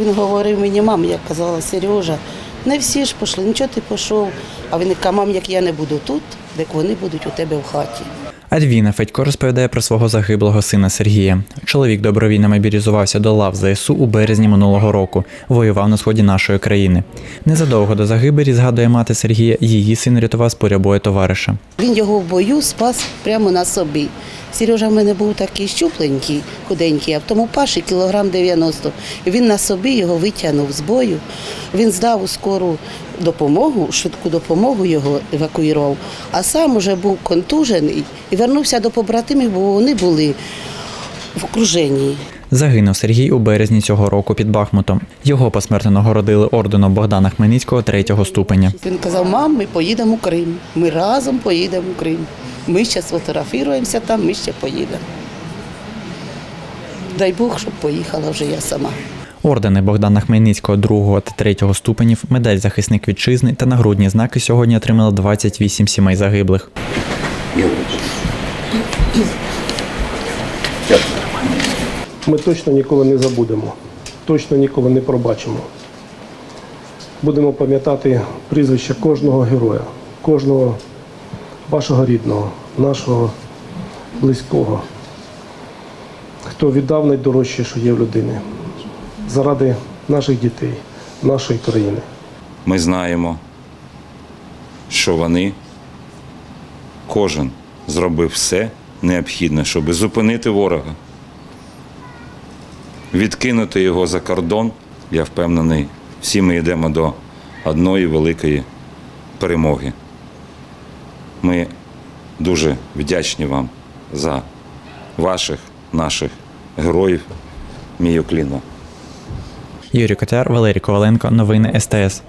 Він говорив мені, мам, як казала Сережа, не всі ж пішли, нічого ти пішов. А він каже, мам, як я не буду тут, так вони будуть у тебе в хаті. Адвіна Федько розповідає про свого загиблого сина Сергія. Чоловік добровільно мобілізувався до лав ЗСУ у березні минулого року. Воював на сході нашої країни. Незадовго до загибелі, згадує мати Сергія, її син рятував з поля бою товариша. Він його в бою спас прямо на собі. Сережа в мене був такий щупленький, худенький, а в тому паші кілограм 90. Він на собі його витягнув з бою. Він здав у скору допомогу, швидку допомогу його евакуював, а сам уже був контужений і вернувся до побратимів, бо вони були в окруженні. Загинув Сергій у березні цього року під Бахмутом. Його посмертно нагородили орденом Богдана Хмельницького третього ступеня. Він казав, мам, ми поїдемо у Крим. Ми разом поїдемо у Крим. Ми ще сфотографіруємося там, ми ще поїдемо. Дай Бог, щоб поїхала вже я сама. Ордени Богдана Хмельницького другого та третього ступенів, медаль захисник вітчизни та нагрудні знаки сьогодні отримали 28 сімей загиблих. Ми точно ніколи не забудемо, точно ніколи не пробачимо. Будемо пам'ятати прізвище кожного героя, кожного вашого рідного, нашого близького, хто віддав найдорожче, що є в людини, заради наших дітей, нашої країни. Ми знаємо, що вони, кожен зробив все необхідне, щоб зупинити ворога, відкинути його за кордон. Я впевнений, всі ми йдемо до одної великої перемоги. Ми дуже вдячні вам за ваших, наших героїв. Мій Кліно. Юрій Котяр, Валерій Коваленко, новини СТС.